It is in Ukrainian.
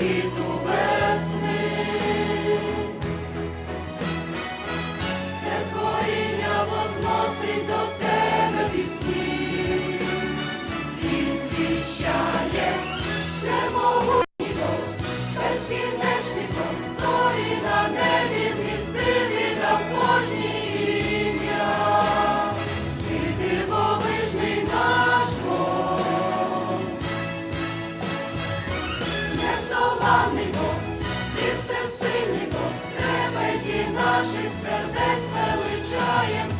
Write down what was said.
Espírito бездоганний Бог, ти всесильний Бог, ребеді наших сердець величаєм.